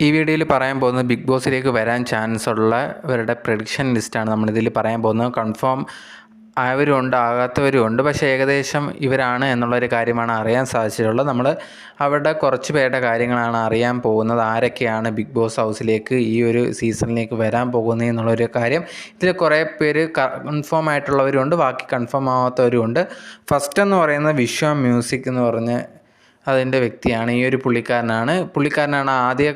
ഈ വീഡിയോയിൽ പറയാൻ പോകുന്നത് ബിഗ് ബോസിലേക്ക് വരാൻ ചാൻസ് ഉള്ളവരുടെ പ്രഡിക്ഷൻ ലിസ്റ്റാണ് നമ്മളിതിൽ പറയാൻ പോകുന്നത്. കൺഫേം ആയവരും ഉണ്ട് ആകാത്തവരും ഉണ്ട് പക്ഷേ ഏകദേശം ഇവരാണ് എന്നുള്ളൊരു കാര്യമാണ് അറിയാൻ സാധിച്ചിട്ടുള്ളത്. നമ്മൾ അവരുടെ കുറച്ച് പേരുടെ കാര്യങ്ങളാണ് അറിയാൻ പോകുന്നത്. ആരൊക്കെയാണ് ബിഗ് ബോസ് ഹൗസിലേക്ക് ഈ ഒരു സീസണിലേക്ക് വരാൻ പോകുന്നത് എന്നുള്ളൊരു കാര്യം. ഇതിൽ കുറേ പേര് കൺഫേം ആയിട്ടുള്ളവരുണ്ട് ബാക്കി കൺഫേം ആവാത്തവരുമുണ്ട് ഫസ്റ്റ് എന്ന് പറയുന്നത് വിശ്വ മ്യൂസിക് എന്ന് പറഞ്ഞ് അതിന്റെ വ്യക്തിയാണ്. ഈ ഒരു പുള്ളിക്കാരനാണ്. പുള്ളിക്കാരനാണ് ആദ്യ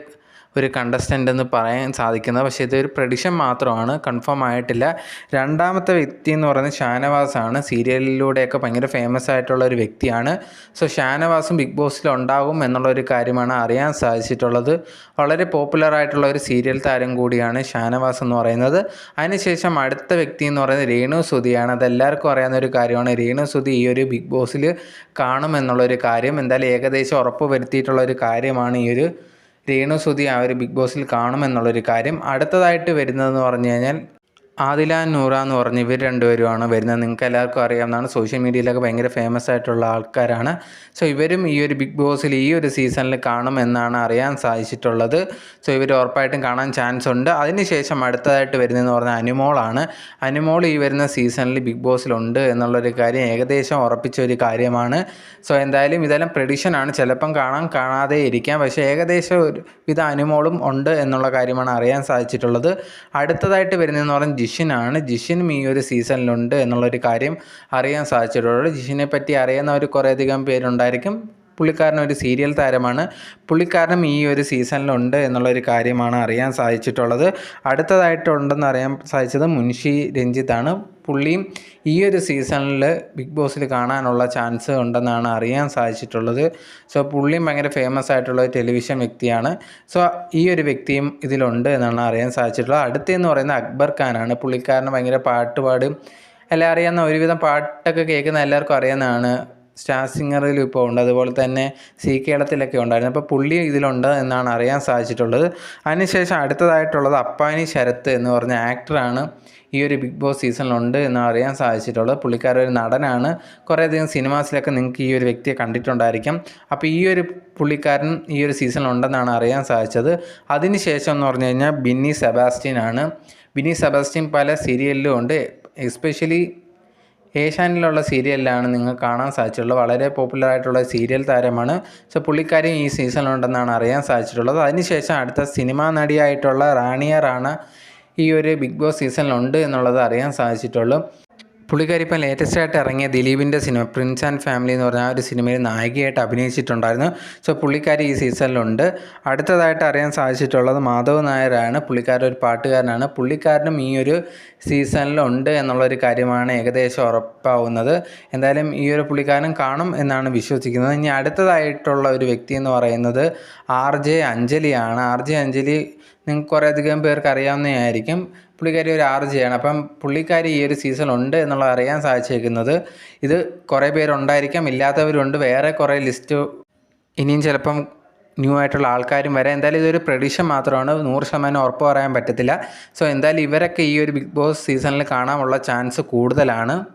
ഒരു കണ്ടസ്റ്റന്റ് എന്ന് പറയാൻ സാധിക്കുന്നത്. പക്ഷേ ഇതൊരു പ്രഡിഷൻ മാത്രമാണ്. കൺഫേം ആയിട്ടില്ല. രണ്ടാമത്തെ വ്യക്തി എന്ന് പറയുന്നത് ഷാനവാസാണ്. സീരിയലിലൂടെയൊക്കെ ഭയങ്കര ഫേമസ് ആയിട്ടുള്ള ഒരു വ്യക്തിയാണ്. സോ ഷാനവാസും ബിഗ് ബോസിൽ ഉണ്ടാകും എന്നുള്ള ഒരു കാര്യമാണ് അറിയാൻ സാധിച്ചിട്ടുള്ളത്. വളരെ പോപ്പുലർ ആയിട്ടുള്ള ഒരു സീരിയൽ താരം കൂടിയാണ് ഷാനവാസ് എന്ന് പറയുന്നത്. അതിനുശേഷം അടുത്ത വ്യക്തി എന്ന് പറയുന്നത് രേണു സുധിയാണ്. അതെല്ലാവർക്കും അറിയാവുന്ന ഒരു കാര്യമാണ്. രേണു സുധി ഈ ഒരു ബിഗ് ബോസിൽ കാണുമെന്നുള്ളൊരു കാര്യം. എന്തായാലും ഏകദേശം ഉറപ്പ് വരുത്തിയിട്ടുള്ള ഒരു കാര്യമാണ് ഈ ഒരു രേണു സുധി ആ ഒരു ബിഗ് ബോസിൽ കാണുമെന്നുള്ളൊരു കാര്യം അടുത്തതായിട്ട് വരുന്നതെന്ന് പറഞ്ഞു കഴിഞ്ഞാൽ ആദില നൂറ എന്ന് പറഞ്ഞ് ഇവർ രണ്ടുപേരുമാണ് വരുന്നത്. നിങ്ങൾക്ക് എല്ലാവർക്കും അറിയാവുന്നതാണ്. സോഷ്യൽ മീഡിയയിലൊക്കെ ഭയങ്കര ഫേമസ് ആയിട്ടുള്ള ആൾക്കാരാണ്. സോ ഇവരും ഈ ഒരു ബിഗ് ബോസിൽ ഈ ഒരു സീസണിൽ കാണും എന്നാണ് അറിയാൻ സാധിച്ചിട്ടുള്ളത്. സോ ഇവർ ഉറപ്പായിട്ടും കാണാൻ ചാൻസ് ഉണ്ട്. അതിനുശേഷം അടുത്തതായിട്ട് വരുന്നതെന്ന് പറഞ്ഞാൽ അനുമോളാണ് അനുമോൾ ഈ വരുന്ന സീസണിൽ ബിഗ് ബോസിലുണ്ട് എന്നുള്ളൊരു കാര്യം ഏകദേശം ഉറപ്പിച്ച ഒരു കാര്യമാണ്. സോ എന്തായാലും ഇതെല്ലാം പ്രഡിഷനാണ് ചിലപ്പം കാണാൻ കാണാതെ ഇരിക്കാം. പക്ഷേ ഏകദേശം ഒരു വിധ അനുമോളും ഉണ്ട് എന്നുള്ള കാര്യമാണ് അറിയാൻ സാധിച്ചിട്ടുള്ളത്. അടുത്തതായിട്ട് വരുന്നതെന്ന് പറഞ്ഞാൽ ജിഷിനാണ്. ജിഷിനും ഈ ഒരു സീസണിലുണ്ട് എന്നുള്ളൊരു കാര്യം അറിയാൻ സാധിച്ചിട്ടുള്ളൂ ജിഷിനെ പറ്റി അറിയുന്നവർ കുറേയധികം പേരുണ്ടായിരിക്കും. പുള്ളിക്കാരൻ ഒരു സീരിയൽ താരമാണ്. പുള്ളിക്കാരനും ഈ ഒരു സീസണിലുണ്ട് എന്നുള്ളൊരു കാര്യമാണ് അറിയാൻ സാധിച്ചിട്ടുള്ളത്. അടുത്തതായിട്ടുണ്ടെന്ന് അറിയാൻ സാധിച്ചത് മുൻഷി രഞ്ജിത്താണ് പുള്ളിയും ഈ ഒരു സീസണിൽ ബിഗ് ബോസിൽ കാണാനുള്ള ചാൻസ് ഉണ്ടെന്നാണ് അറിയാൻ സാധിച്ചിട്ടുള്ളത്. സോ പുള്ളിയും ഭയങ്കര ഫേമസ് ആയിട്ടുള്ള ഒരു ടെലിവിഷൻ വ്യക്തിയാണ്. സോ ഈ ഒരു വ്യക്തിയും ഇതിലുണ്ട് എന്നാണ് അറിയാൻ സാധിച്ചിട്ടുള്ളത്. അടുത്തെന്ന് പറയുന്നത് അക്ബർ ഖാനാണ് പുള്ളിക്കാരന് ഭയങ്കര പാട്ടുപാടും എല്ലാം അറിയാവുന്ന ഒരുവിധം പാട്ടൊക്കെ കേൾക്കുന്ന എല്ലാവർക്കും അറിയാവുന്നതാണ് സ്റ്റാർ സിംഗറിൽ ഇപ്പോൾ ഉണ്ട്. അതുപോലെ തന്നെ സി കേരളത്തിലൊക്കെ ഉണ്ടായിരുന്നു. അപ്പോൾ പുള്ളി ഇതിലുണ്ട് എന്നാണ് അറിയാൻ സാധിച്ചിട്ടുള്ളത്. അതിനുശേഷം അടുത്തതായിട്ടുള്ളത് അപ്പാനി ശരത്ത് എന്ന് പറഞ്ഞ ആക്ടറാണ് ഈ ഒരു ബിഗ് ബോസ് സീസണിലുണ്ട് എന്ന് അറിയാൻ സാധിച്ചിട്ടുള്ളത്. പുള്ളിക്കാരൻ ഒരു നടനാണ്. കുറേയധികം സിനിമാസിലൊക്കെ നിങ്ങൾക്ക് ഈ ഒരു വ്യക്തിയെ കണ്ടിട്ടുണ്ടായിരിക്കും. അപ്പോൾ ഈ ഒരു പുള്ളിക്കാരൻ ഈ ഒരു സീസണിലുണ്ടെന്നാണ് അറിയാൻ സാധിച്ചത്. അതിനുശേഷം എന്ന് പറഞ്ഞു കഴിഞ്ഞാൽ ബിന്നി സെബാസ്റ്റ്യൻ ആണ്. ബിന്നി സെബാസ്റ്റ്യൻ പല സീരിയലിലും ഉണ്ട്. എസ്പെഷ്യലി ഏഷ്യാനിലുള്ള സീരിയലിലാണ് നിങ്ങൾ കാണാൻ സാധിച്ചിട്ടുള്ളത്. വളരെ പോപ്പുലർ ആയിട്ടുള്ള സീരിയൽ താരമാണ്. സോ പുള്ളിക്കാരി ഈ സീസണിലുണ്ടെന്നാണ് അറിയാൻ സാധിച്ചിട്ടുള്ളത്. അതിനുശേഷം അടുത്ത സിനിമാ നടിയായിട്ടുള്ള റാണിയറാണ് ഈ ഒരു ബിഗ് ബോസ് സീസണിലുണ്ട് എന്നുള്ളത് അറിയാൻ സാധിച്ചിട്ടുള്ളൂ. പുള്ളിക്കാരി ഇപ്പം ലേറ്റസ്റ്റ് ആയിട്ട് ഇറങ്ങിയ ദിലീപിന്റെ സിനിമ പ്രിൻസ് ആൻഡ് ഫാമിലി എന്ന് പറഞ്ഞ ഒരു സിനിമയിൽ നായികയായിട്ട് അഭിനയിച്ചിട്ടുണ്ടായിരുന്നു. സോ പുള്ളിക്കാരി ഈ സീസണിലുണ്ട്. അടുത്തതായിട്ട് അറിയാൻ സാധിച്ചിട്ടുള്ളത് മാധവ് നായരാണ്. പുള്ളിക്കാരൻ ഒരു പാട്ടുകാരനാണ്. പുള്ളിക്കാരനും ഈ ഒരു സീസണിലുണ്ട് എന്നുള്ളൊരു കാര്യമാണ് ഏകദേശം ഉറപ്പാവുന്നത്. എന്തായാലും ഈ ഒരു പുള്ളിക്കാരൻ കാണും എന്നാണ് വിശ്വസിക്കുന്നത്. ഇനി അടുത്തതായിട്ടുള്ള ഒരു വ്യക്തി എന്ന് പറയുന്നത് ആർ ജെ അഞ്ജലിയാണ്. ആർ ജെ അഞ്ജലി നിങ്ങൾക്ക് കുറേയധികം പേർക്ക് അറിയാവുന്നതായിരിക്കും പുള്ളിക്കാരി ഒരു ആർ ജിയാണ് അപ്പം പുള്ളിക്കാരി ഈ ഒരു സീസൺ ഉണ്ട് എന്നുള്ളത് അറിയാൻ സാധിച്ചേക്കുന്നത് ഇത് കുറേ പേരുണ്ടായിരിക്കാം. ഇല്ലാത്തവരുണ്ട്. വേറെ കുറേ ലിസ്റ്റ് ഇനിയും ചിലപ്പം ന്യൂ ആയിട്ടുള്ള ആൾക്കാരും വരാം. എന്തായാലും ഇതൊരു പ്രഡിഷൻ മാത്രമാണ്. നൂറ് ശതമാനം ഉറപ്പ് പറയാൻ പറ്റത്തില്ല. സോ എന്തായാലും ഇവരൊക്കെ ഈ ഒരു ബിഗ് ബോസ് സീസണിൽ കാണാനുള്ള ചാൻസ് കൂടുതലാണ്.